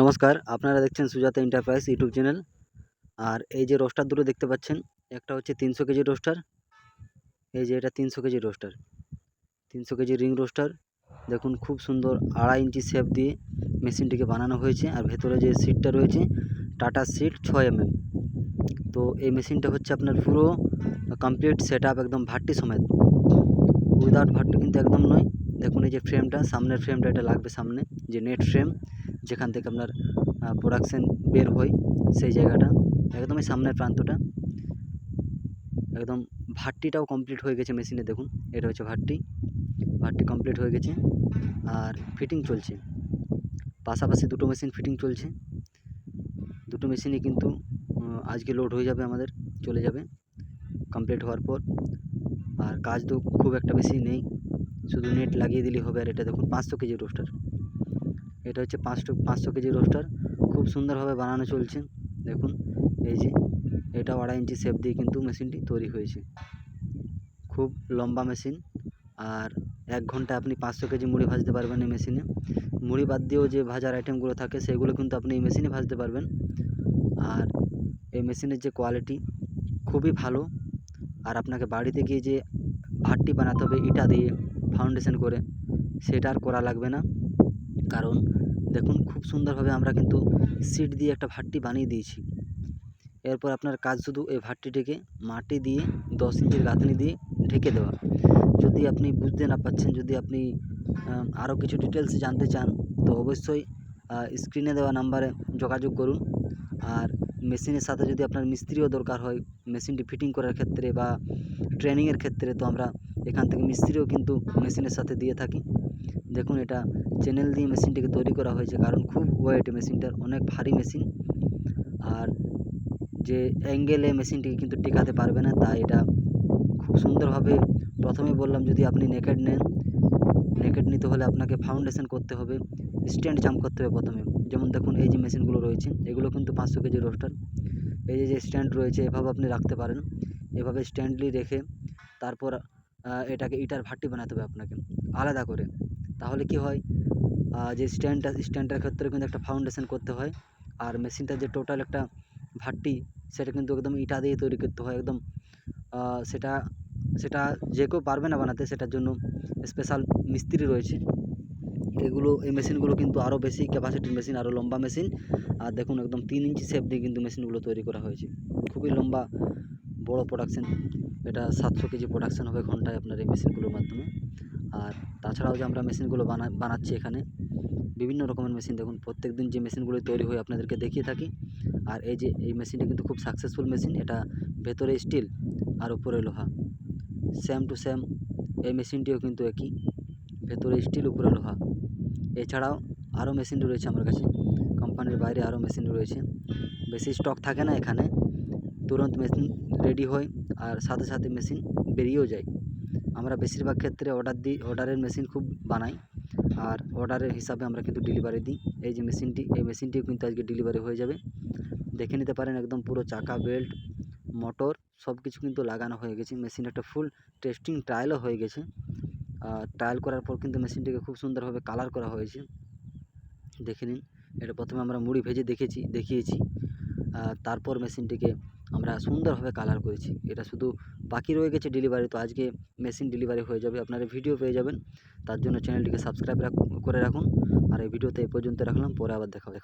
নমস্কার, আপনারা দেখছেন সুজাতা এন্টারপ্রাইজ ইউটিউব চ্যানেল। আর এই যে রোস্টার দুটো দেখতে পাচ্ছেন, একটা হচ্ছে তিনশো কেজি রোস্টার, এই যে এটা তিনশো কেজি রোস্টার। তিনশো কেজি রিং রোস্টার, দেখুন খুব সুন্দর আড়াই ইঞ্চি শেপ দিয়ে মেশিনটিকে বানানো হয়েছে, আর ভেতরে যে সিটটা রয়েছে টাটা সিট ছয় এমএম তো এই মেশিনটা হচ্ছে আপনার পুরো কমপ্লিট সেট একদম ভাট্টি সমেত। উইদাউট ভাট্টি কিন্তু একদম নয়। দেখুন এই যে ফ্রেমটা সামনের ফ্রেমটা এটা লাগবে সামনে, যে নেট ফ্রেম যেখান থেকে আপনার প্রোডাকশান বের হয়, সেই জায়গাটা, একদমই সামনের প্রান্তটা। একদম ভাট্টিটাও কমপ্লিট হয়ে গেছে মেশিনে দেখুন, এটা হচ্ছে ভাট্টি। ভাট্টি কমপ্লিট হয়ে গেছে, আর ফিটিং চলছে। পাশাপাশি দুটো মেশিন ফিটিং চলছে। দুটো মেশিনই কিন্তু আজকে লোড হয়ে যাবে আমাদের, চলে যাবে কমপ্লিট হওয়ার পর। আর কাজ তো খুব একটা বেশি নেই, শুধু নেট লাগিয়ে দিলেই হবে, আর এটা দেখুন, পাঁচশো কেজি রোস্টার এটা হচ্ছে পাঁচশো পাঁচশো কেজি রোস্টার। খুব সুন্দরভাবে বানানো চলছে। দেখুন, এই যে এটা আড়াই ইঞ্চি শেপ দিয়ে কিন্তু মেশিনটি তৈরি হয়েছে। খুব লম্বা মেশিন আর এক ঘণ্টা আপনি পাঁচশো কেজি মুড়ি ভাজতে পারবেন এই মেশিনে মুড়ি বাদ দিয়েও যে ভাজার আইটেমগুলো থাকে, সেগুলো কিন্তু আপনি এই মেশিনে ভাজতে পারবেন। আর এই মেশিনের যে কোয়ালিটি খুবই ভালো। আর আপনাকে বাড়িতে গিয়ে যে ভাট্টি বানাতে হবে, ইটা দিয়ে ফাউন্ডেশন করে, সেটা আর করা লাগবে না। কারণ দেখুন খুব সুন্দরভাবে আমরা কিন্তু সিট দিয়ে একটা ভাট্টি বানিয়ে দিয়েছি। এরপর আপনার কাজ শুধু এই ভাট্টিটিকে মাটি দিয়ে দশ ইঞ্চির গাঁথনি দিয়ে ঢেকে দেওয়া। যদি আপনি বুঝতে না পারছেন যদি আপনি আরও কিছু ডিটেলস জানতে চান, তো অবশ্যই স্ক্রিনে দেওয়া নাম্বারে যোগাযোগ করুন। আর মেশিনের সাথে যদি আপনার মিস্ত্রিও দরকার হয় মেশিনটি ফিটিং করার ক্ষেত্রে বা ট্রেনিংয়ের ক্ষেত্রে, তো আমরা এখান থেকে মিস্ত্রিও কিন্তু মেশিনের সাথে দিয়ে থাকি। দেখুন এটা চ্যানেল দিয়ে মেশিনটিকে তৈরি করা হয়েছে, কারণ খুব ওয়েট মেশিনটার অনেক ভারী মেশিন আর যে অ্যাঙ্গেলে মেশিনটিকে কিন্তু টেকাতে পারবে না, তাই এটা খুব সুন্দরভাবে প্রথমে বললাম, যদি আপনি নেকেড নেন নেকেড নিতে হলে আপনাকে ফাউন্ডেশন করতে হবে স্ট্যান্ড জাম্প করতে হবে প্রথমে। যেমন দেখুন, এই যে মেশিনগুলো রয়েছে, এগুলো কিন্তু পাঁচশো কেজি রোস্টার এই যে যে স্ট্যান্ড রয়েছে, এভাবে আপনি রাখতে পারেন। এভাবে স্ট্যান্ডলি রেখে তারপর এটাকে ইটার ভাট্টি বানাতে হবে আপনাকে। আলাদা করে। তাহলে কি হয়? যে স্ট্যান্ডটা স্ট্যান্ডটার ক্ষেত্রে কিন্তু একটা ফাউন্ডেশন করতে হয়। আর মেশিনটা যে টোটাল একটা ভাট্টি, সেটা কিন্তু একদম ইটা দিয়ে তৈরি করতে হয়। একদম সেটা সেটা যে কেউ পারবে না বানাতে, সেটার জন্য স্পেশাল মিস্ত্রি রয়েছে। এগুলো, এই মেশিনগুলো কিন্তু আরও বেশি ক্যাপাসিটির মেশিন আরও লম্বা মেশিন আর দেখুন, একদম তিন ইঞ্চি শেপ দিয়ে কিন্তু মেশিনগুলো তৈরি করা হয়েছে। খুবই লম্বা বড় প্রোডাকশান এটা সাতশো কেজি প্রোডাকশান হবে ঘন্টায় আপনার এই মেশিনগুলোর মাধ্যমে। আর তাছাড়াও যে আমরা মেশিনগুলো বানা, বানাচ্ছি এখানে, বিভিন্ন রকমের মেশিন দেখুন প্রত্যেক দিন যে মেশিনগুলো তৈরি হয় আপনাদেরকে দেখিয়ে থাকি। আর এই যে, এই মেশিনটি কিন্তু খুব সাকসেসফুল মেশিন এটা ভেতরে স্টিল আর উপরে লোহা। সেম টু সেম এই মেশিনটিও কিন্তু একই, ভেতরে স্টিল উপরে লোহা। এছাড়াও আরও মেশিন রয়েছে আমার কাছে কোম্পানির বাইরে আরও মেশিন রয়েছে। বেশি স্টক থাকে না এখানে তুরন্ত মেশিন রেডি হয় আর সাথে সাথে মেশিন বেরিয়েও যায়। আমরা বেশিরভাগ ক্ষেত্রে অর্ডার দিই অর্ডারের মেশিন খুব বানাই আর অর্ডারের হিসাবে আমরা কিন্তু ডেলিভারি দিই। এই যে মেশিনটি এই মেশিনটিও কিন্তু আজকে ডেলিভারি হয়ে যাবে। দেখে নিতে পারেন একদম পুরো চাকা বেল্ট মোটর সব কিছু কিন্তু লাগানো হয়ে গেছে। মেশিন একটা ফুল টেস্টিং ট্রায়ালও হয়ে গেছে। ট্রায়াল করার পর কিন্তু মেশিনটিকে খুব সুন্দরভাবে কালার করা হয়েছে। দেখে নিন, এটা প্রথমে আমরা মুড়ি ভেজে দেখেছি, দেখিয়েছি। তারপর মেশিনটিকে আমরা সুন্দরভাবে কালার করেছি। এটা শুধু বাকি রয়ে গেছে ডেলিভারি তো আজকে মেশিন ডেলিভারি হয়ে যাবে। আপনারা ভিডিও পেয়ে যাবেন। তার জন্য চ্যানেলটিকে সাবস্ক্রাইব করে রাখুন। আর এই ভিডিওতে এই পর্যন্ত রাখলাম। পরে আবার দেখা হবে।